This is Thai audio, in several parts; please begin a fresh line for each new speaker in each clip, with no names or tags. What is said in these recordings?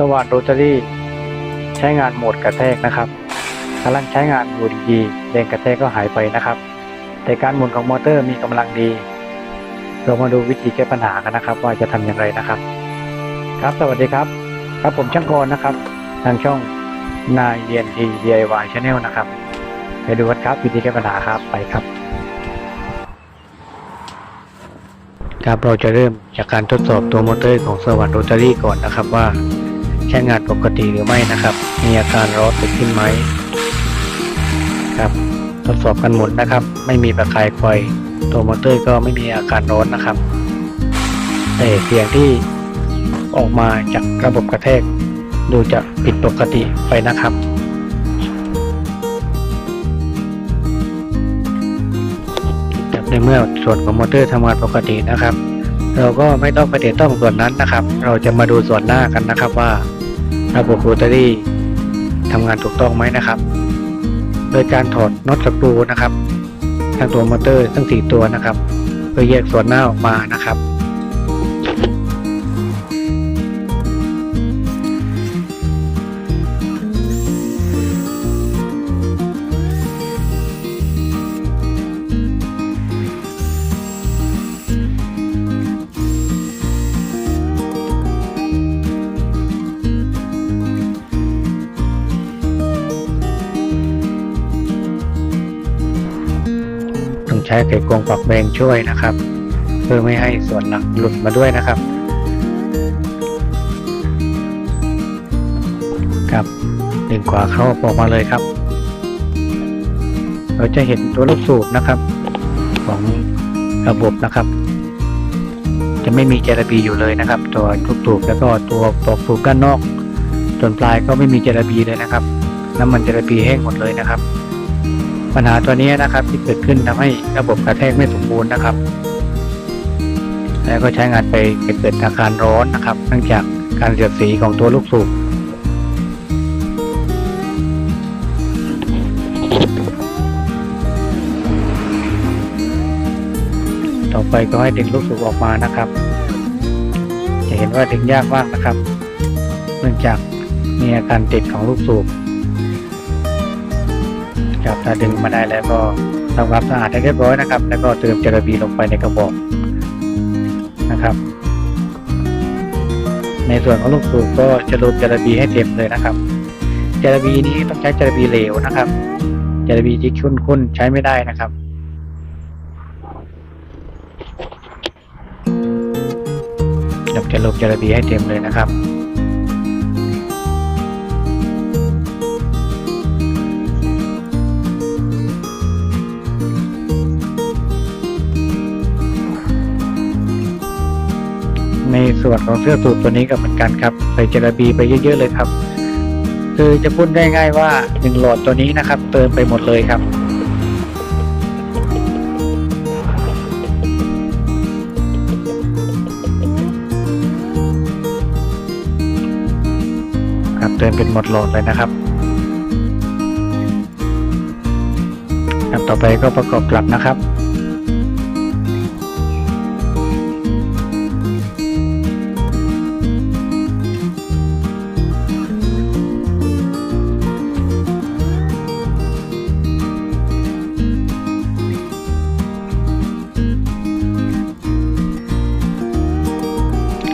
สว่านโรตารี่ใช้งานโหมดกระแทกนะครับกำลังใช้งานอยู่ดีแรงกระแทกก็หายไปนะครับ แต่การหมุนของมอเตอร์มีกำลังดี เรามาดูวิธีแก้ปัญหากันนะครับ ว่าจะทำอย่างไรนะครับ ครับสวัสดีครับ ครับผมช่างกรนะครับ ทางช่องนายเรียนที DIY Channel นะครับ ไปดูกันครับ วิธีแก้ปัญหาครับไปครับ ครับเราจะเริ่มจากการทดสอบตัวมอเตอร์ของสว่านโรตารี่ก่อนนะครับว่า ใช้งานปกติหรือไม่นะครับ มีอาการร้อนเกิดขึ้นไหมครับทดสอบกันหมุนนะครับ ไม่มีประกายไฟตัวมอเตอร์ก็ไม่มีอาการร้อนนะครับ แต่เสียงที่ออกมาจากระบบกระแทก ดูจะผิดปกติไปนะครับในเมื่อส่วนของมอเตอร์ทำงานปกตินะครับ เราก็ไม่ต้องไปเดต้องส่วนนั้นนะครับ เราจะมาดูส่วนหน้ากันนะครับว่า ระบบโรตารี่ทำงานถูกต้องไหมนะครับ โดยการถอดน็อตสกรูนะครับทั้งตัวมอเตอร์ทั้งสี่ตัวนะครับ เพื่อแยกส่วนหน้าออกมานะครับ ช้ไขควงปักแบงช่วยนะครับ เพื่อไม่ให้ส่วนหลังหลุดมาด้วยนะครับ ครับดึงขวาเข้าออกมาเลยครับ เราจะเห็นตัวลูกสูบนะครับ ของระบบนะครับ จะไม่มีเจลาบีอยู่เลยนะครับ ตัวลูกสูบแล้วก็ตัวปลอกสูบด้านนอกส่วนปลายก็ไม่มีเจลาบีเลยนะครับ น้ำมันเจลาบีแห้งหมดเลยนะครับ ปัญหาตัวนี้นะครับที่เกิดขึ้นทำให้ระบบกระแทกไม่สมบูรณ์นะครับ แล้วก็ใช้งานไปเกิดอาการร้อนนะครับ เนื่องจากการเสียดสีของตัวลูกสูบต่อไปก็ให้ดึงลูกสูบออกมานะครับ จะเห็นว่าดึงยากมากนะครับ เนื่องจากมีอาการติดของลูกสูบ ครับถ้าดึงมาได้แล้วก็ทำความสะอาดให้เรียบร้อยนะครับ แล้วก็เติมเจลาบีลงไปในกระบอกนะครับ ในส่วนของลูกสูบก็จะรวมเจลาบีให้เต็มเลยนะครับ เจลาบีนี้ต้องใช้เจลาบีเหลวนะครับ เจลาบีที่ข้นๆใช้ไม่ได้นะครับเดี๋ยวจะรวมเจลาบีให้เต็มเลยนะครับ ในส่วนของเสื้อสูทตัวนี้ก็เหมือนกันครับ ใส่เจลบีไปเยอะ ๆ เลยครับ คือจะพูดได้ง่ายว่าหนึ่งหลอดตัวนี้นะครับ เติมไปหมดเลยครับครับเติมเป็นหมดหลอดเลยนะครับครับต่อไปก็ประกอบกลับนะครับ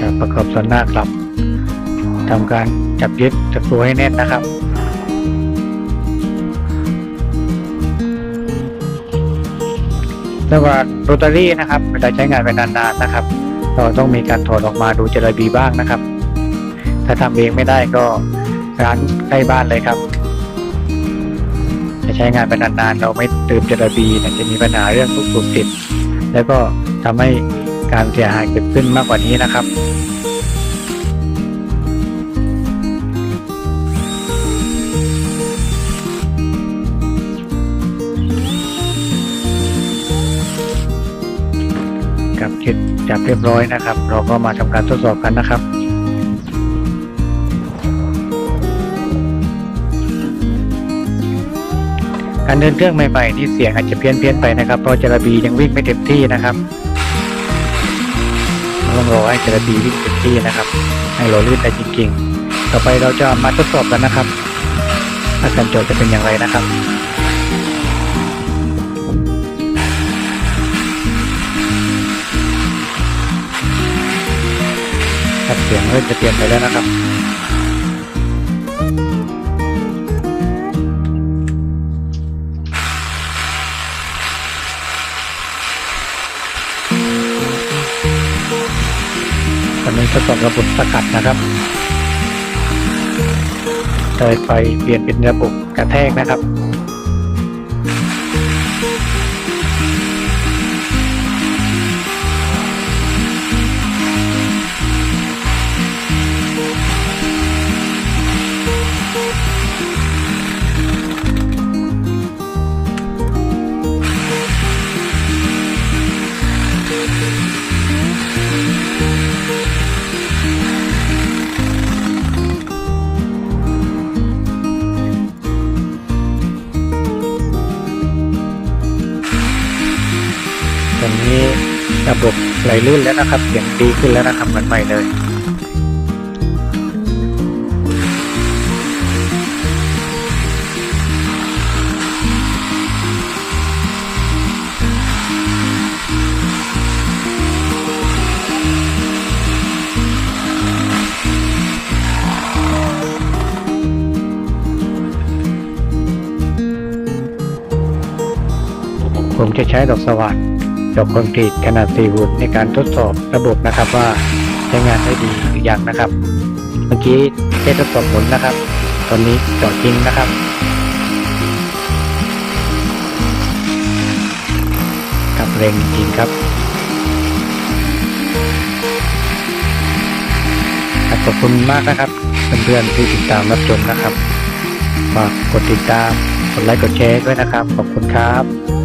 ครับประกอบส่วนหน้าครับทำการจับยึดตะปูให้แน่นนะครับแล้วก็โรตารี่นะครับเวลาใช้งานไปนานๆนะครับ เราต้องมีการถอดออกมาดูเจลาบีบ้างนะครับ ถ้าทำเองไม่ได้ก็ร้านใกล้บ้านเลยครับจะใช้งานไปนานๆเราไม่เติมเจลาบีเนี่ยจะมีปัญหาเรื่องลูกสูบติด แล้วก็ทำให้ การเสียหายเกิดขึ้นมากกว่านี้นะครับ กับยึดจับเรียบร้อยนะครับ เราก็มาทำการทดสอบกันนะครับการเดินเครื่องใหม่ๆนี่เสียงอาจจะเพี้ยนเพียนๆไปนะครับเพราะจระบียังวิ่งไม่เต็มที่นะครับ ต้องรอให้จระบีวิ่งเต็มที่นะครับ ให้เราลื่นได้จริงๆ ต่อไปเราจะมาทดสอบกันนะครับอาการโจทย์จะเป็นอย่างไรนะครับครับเสียงเริ่มจะเปลี่ยนไปแล้วนะครับ ตอนนี้ทดสอบระบบสกัดนะครับเตยไฟเปลี่ยนเป็นระบบกระแทกนะครับ ระบบไหลลื่นแล้วนะครับเสียงดีขึ้นแล้วนะครับเหมือนใหม่เลยผมจะใช้ดอกสว่าน ดอกคอนกรีตขนาด4หุ่นในการทดสอบระบบนะครับว่าใช้งานได้ดีหรือยังนะครับ เมื่อกี้ได้ทดสอบผลนะครับ ตอนนี้เจาะจริงนะครับครับเร่งจริงครับขอบคุณมากนะครับเพื่อนๆที่ติดตามรับชมนะครับฝากกดติดตามกดไลค์กดแชร์ด้วยนะครับ ขอบคุณครับ